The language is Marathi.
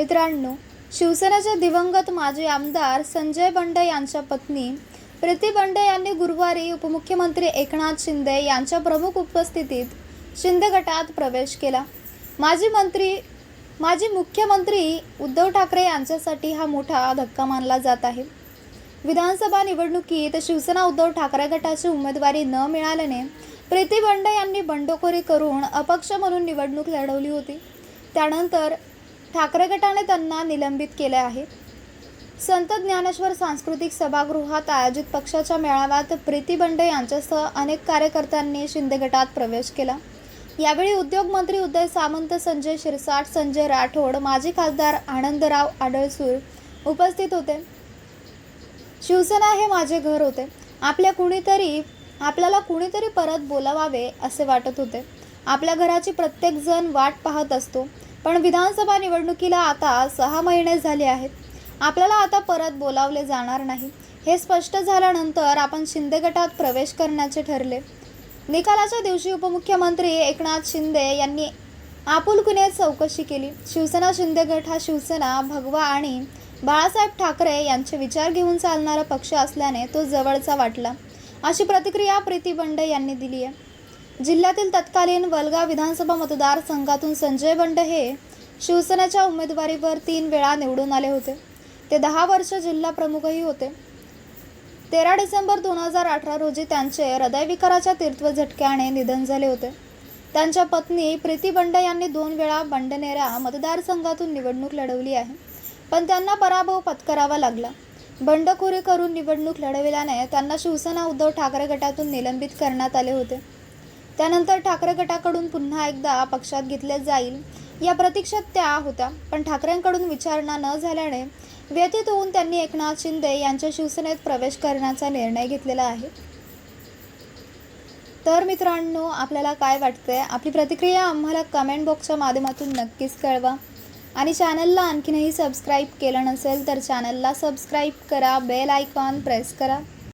मित्रांनो शिवसेनेचे दिवंगत माजी आमदार संजय बंडे यांच्या पत्नी प्रीती बंडे यांनी गुरुवारी उपमुख्यमंत्री एकनाथ शिंदे यांच्या प्रमुख उपस्थितीत शिंदे गटात प्रवेश केला. माजी मंत्री माजी मुख्यमंत्री उद्धव ठाकरे यांच्यासाठी हा मोठा धक्का मानला जात आहे. विधानसभा निवडणुकीत शिवसेना उद्धव ठाकरे गटाची उमेदवारी न मिळाल्याने प्रीती बंड यांनी बंडखोरी करून अपक्ष म्हणून निवडणूक लढवली होती. त्यानंतर ठाकरे गटाने त्यांना निलंबित केले आहे. संत ज्ञानेश्वर सांस्कृतिक सभागृहात आयोजित पक्षाच्या मेळाव्यात प्रीती बंडे यांच्यासह अनेक कार्यकर्त्यांनी शिंदे गटात प्रवेश केला. यावेळी उद्योगमंत्री उदय सामंत संजय शिरसाट संजय राठोड माजी खासदार आनंदराव आडळसूर उपस्थित होते. शिवसेना हे माझे घर होते. आपल्या कुणीतरी आपल्याला कुणीतरी परत बोलावावे असे वाटत होते. आपल्या घराची प्रत्येक जण वाट पाहत असतो. पण विधानसभा निवडणुकीला आता सहा महिने झाले आहेत. आपल्याला आता परत बोलावले जाणार नाही. हे स्पष्ट झाल्यानंतर आपण शिंदे गटात प्रवेश करण्याचे ठरले. निकालाच्या दिवशी उपमुख्यमंत्री एकनाथ शिंदे यांनी आपुलकुने चौकशी केली. शिवसेना शिंदे गट हा शिवसेना भगवा आणि बाळासाहेब ठाकरे यांचे विचार घेऊन चालणारा पक्ष असल्याने तो जवळचा वाटला. अशी प्रतिक्रिया प्रीती बंडे यांनी दिली आहे. जिल्ह्यातील तत्कालीन वलगाव विधानसभा मतदारसंघातून संजय बंड हे शिवसेनेच्या उमेदवारीवर तीन वेळा निवडून आले होते. ते दहा वर्ष जिल्हा प्रमुखही होते. तेरा डिसेंबर दोन हजार अठरा रोजी त्यांचे हृदयविकाराच्या तीर्थ झटक्याने निधन झाले होते. त्यांच्या पत्नी प्रीती बंड यांनी दोन वेळा बंडनेरा मतदारसंघातून निवडणूक लढवली आहे. पण त्यांना पराभव पत्करावा लागला. बंडखोरी करून निवडणूक लढविल्याने त्यांना शिवसेना उद्धव ठाकरे गटातून निलंबित करण्यात आले होते. त्यानंतर ठाकरे गटाकडून पुन्हा एकदा पक्षात घेतले जाईल या प्रतीक्षात त्या होत्या. पण ठाकरेंकडून विचारणा न झाल्याने व्यतीत होऊन त्यांनी एकनाथ शिंदे यांच्या शिवसेनेत प्रवेश करण्याचा निर्णय घेतलेला आहे. तर मित्रांनो आपल्याला काय वाटतंय? आपली प्रतिक्रिया आम्हाला कमेंट बॉक्सच्या माध्यमातून नक्कीच कळवा. आणि चॅनलला आणखीनही सबस्क्राईब केलं नसेल तर चॅनलला सबस्क्राईब करा बेल आयकॉन प्रेस करा.